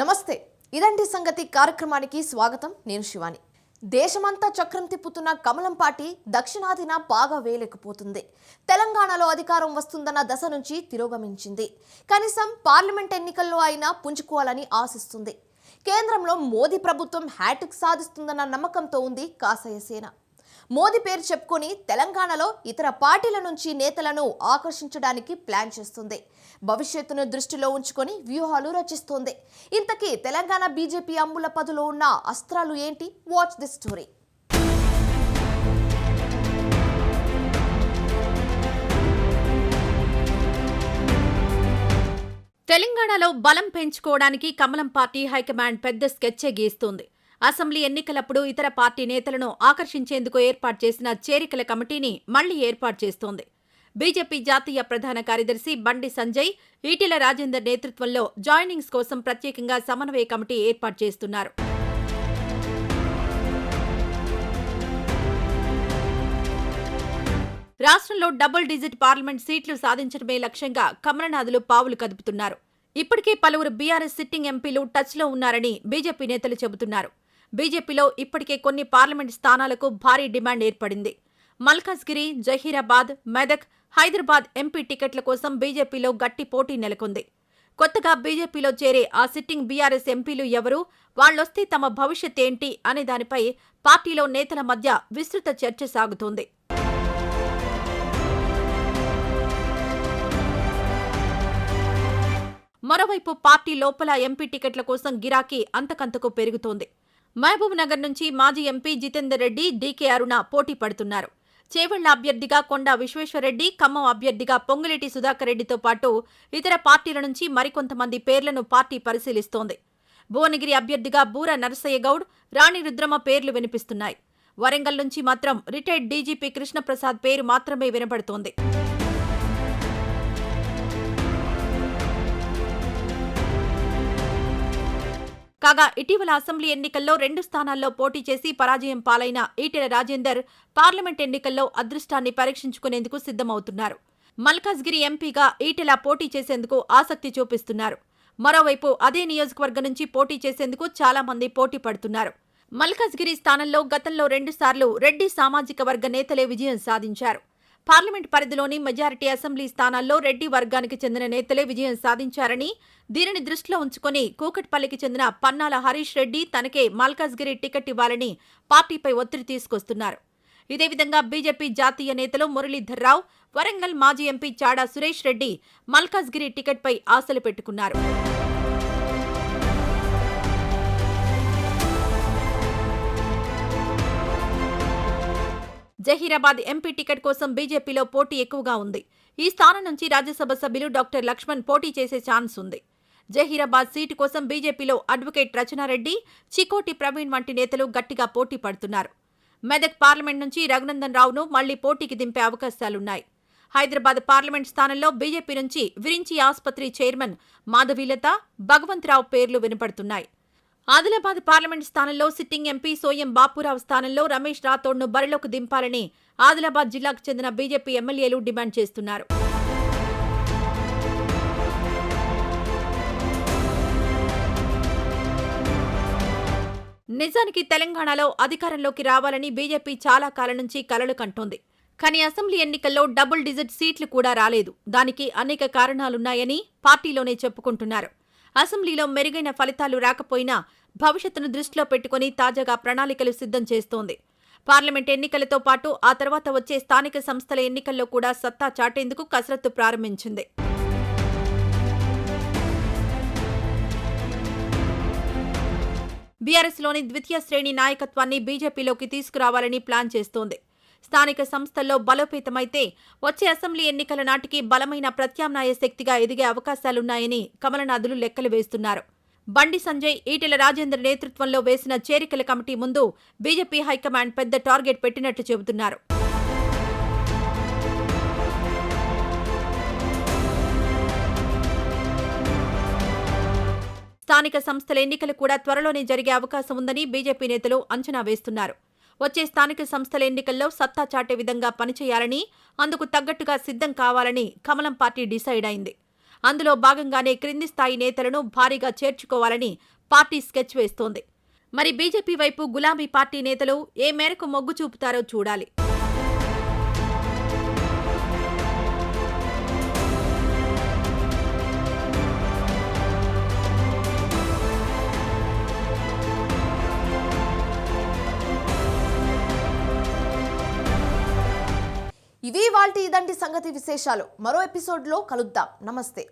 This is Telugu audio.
నమస్తే. ఇదంటి సంగతి కార్యక్రమానికి స్వాగతం. నేను శివాని. దేశమంతా చక్రం తిప్పుతున్న కమలం పార్టీ దక్షిణాదిన బాగా వేయలేకపోతుంది తెలంగాణలో అధికారం వస్తుందన్న దశ నుంచి తిరోగమించింది. కనీసం పార్లమెంట్ ఎన్నికల్లో అయినా పుంజుకోవాలని ఆశిస్తుంది. కేంద్రంలో మోదీ ప్రభుత్వం హ్యాట్రిక్ సాధిస్తుందన్న నమ్మకంతో ఉంది కాసయ సేన. మోదీ పేరు చెప్పుకొని తెలంగాణలో ఇతర పార్టీల నుంచి నేతలను ఆకర్షించడానికి ప్లాన్ చేస్తుంది. భవిష్యత్తును దృష్టిలో ఉంచుకొని వ్యూహాలు రచిస్తోంది. ఇంతకీ తెలంగాణ బీజేపీ అమ్ముల పదులో ఉన్న అస్త్రాలు ఏంటి? వాచ్ ది స్టోరీ తెలంగాణలో బలం పెంచుకోవడానికి కమలం పార్టీ హైకమాండ్ పెద్ద స్కెచ్చే గీస్తుంది. అసెంబ్లీ ఎన్నికలప్పుడు ఇతర పార్టీ నేతలను ఆకర్షించేందుకు ఏర్పాటు చేసిన చేరికల కమిటీని మళ్ళీ ఏర్పాటు చేస్తోంది. బీజేపీ జాతీయ ప్రధాన కార్యదర్శి బండి సంజయ్ ఈటెల రాజేందర్ నేతృత్వంలో జాయినింగ్స్ కోసం ప్రత్యేకంగా సమన్వయ కమిటీ ఏర్పాటు చేస్తున్నారు. రాష్ట్రంలో డబుల్ డిజిట్ పార్లమెంట్ సీట్లు సాధించడమే లక్ష్యంగా కమలనాథులు పావులు కదుపుతున్నారు. ఇప్పటికే పలువురు బీఆర్ఎస్ సిట్టింగ్ ఎంపీలు టచ్లో ఉన్నారని బీజేపీ నేతలు చెబుతున్నారు. బీజేపీలో ఇప్పటికే కొన్ని పార్లమెంట్ స్థానాలకు భారీ డిమాండ్ ఏర్పడింది. మల్కాజ్గిరి జహీరాబాద్ మెదక్ హైదరాబాద్ ఎంపీ టికెట్ల కోసం బీజేపీలో గట్టి పోటీ నెలకొంది. కొత్తగా బీజేపీలో చేరే ఆ సిట్టింగ్ బీఆర్ఎస్ ఎంపీలు ఎవరు? వాళ్ళొస్తే తమ భవిష్యత్ ఏంటి? అనే దానిపై పార్టీలో నేతల మధ్య విస్తృత చర్చ సాగుతోంది. మరోవైపు పార్టీ లోపల ఎంపీ టికెట్ల కోసం గిరాకీ అంతకంతకు పెరుగుతోంది. మహబూబ్ నగర్ నుంచి మాజీ ఎంపీ జితేందర్ రెడ్డి డీకే అరుణ పోటీ పడుతున్నారు. చేవెళ్ళ అభ్యర్థిగా కొండా విశ్వేశ్వరరెడ్డి ఖమ్మం అభ్యర్థిగా పొంగులేటి సుధాకర్ రెడ్డితో పాటు ఇతర పార్టీల నుంచి మరికొంతమంది పేర్లను పార్టీ పరిశీలిస్తోంది. భువనగిరి అభ్యర్థిగా బూర నరసయ్య గౌడ్ రాణి రుద్రమ పేర్లు వినిపిస్తున్నాయి. వరంగల్ నుంచి మాత్రం రిటైర్డ్ డీజీపీ కృష్ణప్రసాద్ పేరు మాత్రమే వినబడుతోంది కాగా ఇటీవల అసెంబ్లీ ఎన్నికల్లో రెండు స్థానాల్లో పోటీ చేసి పరాజయం పాలైన ఈటెల రాజేందర్ పార్లమెంట్ ఎన్నికల్లో అదృష్టాన్ని పరీక్షించుకునేందుకు సిద్ధమవుతున్నారు. మల్కాజ్గిరి ఎంపీగా ఈటెల పోటీ చేసేందుకు ఆసక్తి చూపిస్తున్నారు. మరోవైపు అదే నియోజకవర్గం నుంచి పోటీ చేసేందుకు చాలా మంది పోటీ పడుతున్నారు. మల్కాజ్గిరి స్థానంలో గతంలో రెండుసార్లు రెడ్డి సామాజిక వర్గ నేతలే విజయం సాధించారు. పార్లమెంట్ పరిధిలోని మెజారిటీ అసెంబ్లీ స్థానాల్లో రెడ్డి వర్గానికి చెందిన నేతలే విజయం సాధించారని దీనిని దృష్టిలో ఉంచుకుని కూకట్పల్లికి చెందిన పన్నాల హరీష్ రెడ్డి తనకే మల్కాజ్గిరి టికెట్ ఇవ్వాలని పార్టీపై ఒత్తిడి తీసుకొస్తున్నారు. ఇదే విధంగా బీజేపీ జాతీయ నేతలు మురళీధర్ రావు వరంగల్ మాజీ ఎంపీ చాడా సురేష్ రెడ్డి మల్కాజ్గిరి టికెట్పై ఆశలు పెట్టుకున్నారు. జహీరాబాద్ ఎంపీ టికెట్ కోసం బీజేపీలో పోటీ ఎక్కువగా ఉంది. ఈ స్థానం నుంచి రాజ్యసభ సభ్యులు డాక్టర్ లక్ష్మణ్ పోటీ చేసే ఛాన్స్ ఉంది. జహీరాబాద్ సీటు కోసం బీజేపీలో అడ్వకేట్ రచనారెడ్డి చికోటి ప్రవీణ్ వంటి నేతలు గట్టిగా పోటీ పడుతున్నారు. మెదక్ పార్లమెంట్ నుంచి రఘునందన్ రావును మళ్ళీ పోటీకి దింపే అవకాశాలున్నాయి. హైదరాబాద్ పార్లమెంట్ స్థానంలో బీజేపీ నుంచి విరించి ఆసుపత్రి చైర్మన్ మాధవీలత భగవంతరావు పేర్లు వినపడుతున్నాయి. ఆదిలాబాద్ పార్లమెంట్ స్థానంలో సిట్టింగ్ ఎంపీ సోయం బాపురావు స్థానంలో రమేష్ రాథోడ్ను బరిలోకి దింపాలని ఆదిలాబాద్ జిల్లాకు చెందిన బీజేపీ ఎమ్మెల్యేలు డిమాండ్ చేస్తున్నారు. నిజానికి తెలంగాణలో అధికారంలోకి రావాలని బీజేపీ చాలా కాలం నుంచి కలలు కంటోంది. కానీ అసెంబ్లీ ఎన్నికల్లో డబుల్ డిజిట్ సీట్లు కూడా రాలేదు. దానికి అనేక కారణాలున్నాయని పార్టీలోనే చెప్పుకుంటున్నారు. అసెంబ్లీలో మెరుగైన ఫలితాలు రాకపోయినా భవిష్యత్తును దృష్టిలో పెట్టుకుని తాజాగా ప్రణాళికలు సిద్ధం చేస్తోంది. పార్లమెంట్ ఎన్నికలతో పాటు ఆ తర్వాత వచ్చే స్థానిక సంస్థల ఎన్నికల్లో కూడా సత్తా చాటేందుకు కసరత్తు ప్రారంభించింది. బీఆర్ఎస్లోని ద్వితీయ శ్రేణి నాయకత్వాన్ని బీజేపీలోకి తీసుకురావాలని ప్లాన్ చేస్తోంది. స్థానిక సంస్థల్లో బలోపేతమైతే వచ్చే అసెంబ్లీ ఎన్నికల నాటికి బలమైన ప్రత్యామ్నాయ శక్తిగా ఎదిగే అవకాశాలున్నాయని కమలనాథులు లెక్కలు వేస్తున్నారు. బండి సంజయ్ ఈటెల రాజేందర్ నేతృత్వంలో వేసిన చేరికల కమిటీ ముందు బీజేపీ హైకమాండ్ పెద్ద టార్గెట్ పెట్టినట్లు చెబుతున్నారు. స్థానిక సంస్థల ఎన్నికలు కూడా త్వరలోనే జరిగే అవకాశం ఉందని బీజేపీ నేతలు అంచనా వేస్తున్నారు. వచ్చే స్థానిక సంస్థల ఎన్నికల్లో సత్తా చాటే విధంగా పనిచేయాలని అందుకు తగ్గట్టుగా సిద్ధం కావాలని కమలం పార్టీ డిసైడ్ అయింది. అందులో భాగంగానే క్రింది స్థాయి నేతలను భారీగా చేర్చుకోవాలని పార్టీ స్కెచ్ వేస్తోంది. మరి బీజేపీ వైపు గులాబీ పార్టీ నేతలు ఏ మేరకు మొగ్గు చూపుతారో చూడాలి. ఇవి వాల్టి ఇదంటి సంగతి విశేషాలు. మరో ఎపిసోడ్లో కలుద్దాం. నమస్తే.